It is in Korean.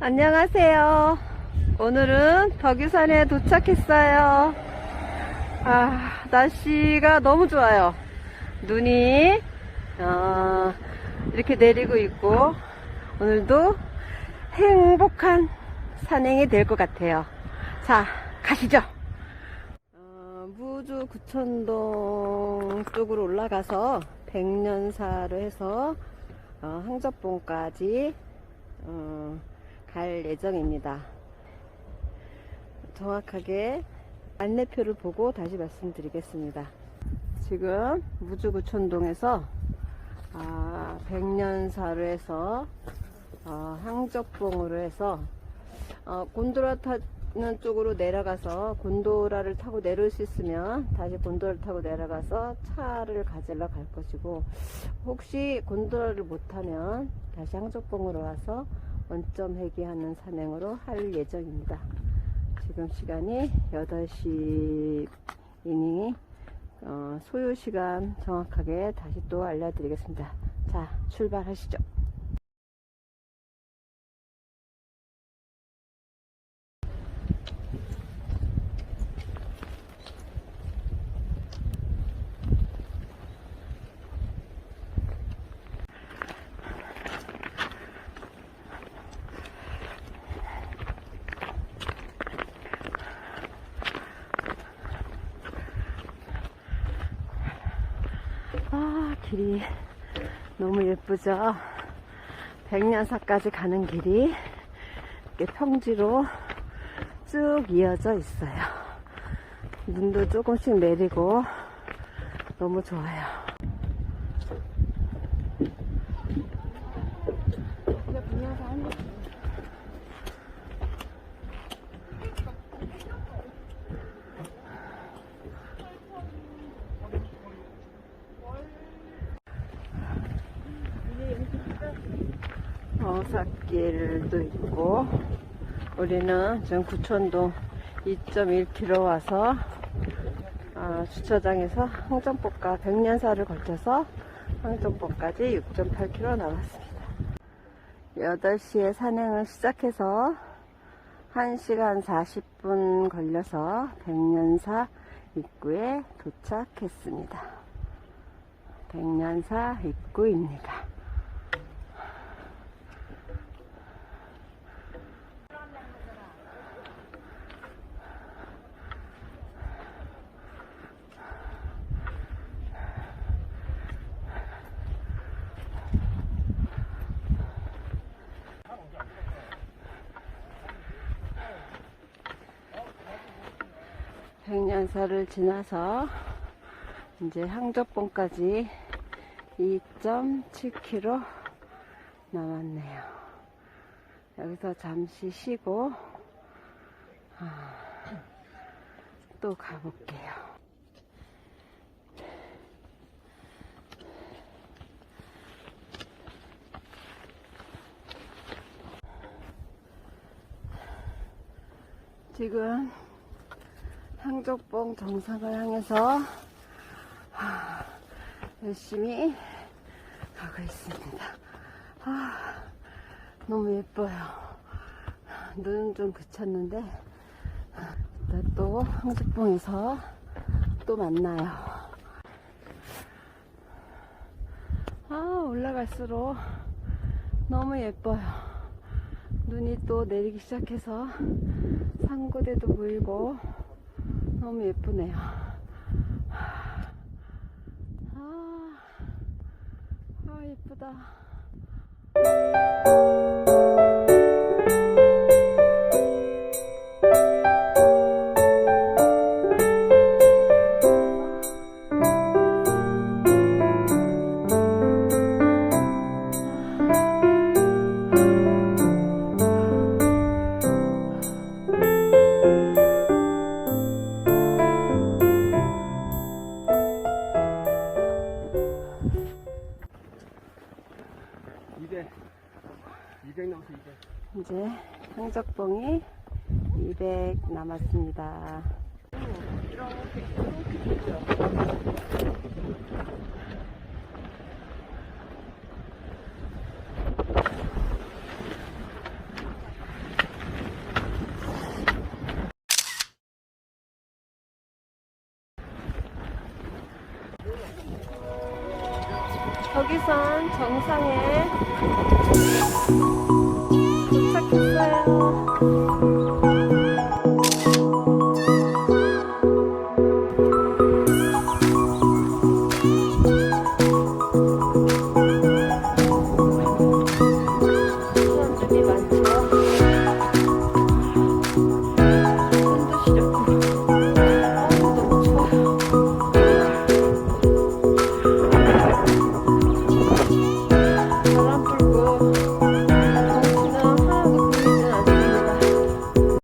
안녕하세요. 오늘은 덕유산에 도착했어요. 아, 날씨가 너무 좋아요. 눈이 어, 이렇게 내리고 있고 오늘도 행복한 산행이 될 것 같아요. 자, 가시죠. 어, 무주 구천동 쪽으로 올라가서 백년사를 해서 어, 항접봉까지 어, 갈 예정입니다. 정확하게 안내표를 보고 다시 말씀드리겠습니다. 지금 무주구촌동에서 아, 백년사로 해서 어, 항적봉으로 해서 어, 곤도라 타는 쪽으로 내려가서 곤도라를 타고 내려올 수 있으면 다시 곤도라를 타고 내려가서 차를 가지러 갈 것이고 혹시 곤도라를 못 타면 다시 항적봉으로 와서 원점 회귀하는 산행으로 할 예정입니다. 지금 시간이 8시이니 어, 소요 시간 정확하게 다시 또 알려드리겠습니다. 자, 출발하시죠. 아, 길이 너무 예쁘죠? 백년사까지 가는 길이 이렇게 평지로 쭉 이어져 있어요. 눈도 조금씩 내리고 너무 좋아요. 어삭길도 있고 우리는 지금 구천동 2.1km 와서 아, 주차장에서 항정포가 백년사를 거쳐서 항정포까지 6.8km 남았습니다. 8시에 산행을 시작해서 1시간 40분 걸려서 백년사 입구에 도착했습니다. 백년사 입구입니다. 백년사를 지나서 이제 항적봉까지 2.7km 남았네요. 여기서 잠시 쉬고 아, 또 가볼게요. 지금 항적봉 정상을 향해서 하, 열심히 가고 있습니다. 아, 너무 예뻐요. 눈은 좀 그쳤는데 또 항적봉에서 또 만나요. 아, 올라갈수록 너무 예뻐요. 눈이 또 내리기 시작해서 산고대도 보이고 너무 예쁘네요. 아, 아 예쁘다. 이대 200 넘어서 200 이제 항적봉이 200 남았습니다. 덕이 선 정상에 도착했어요.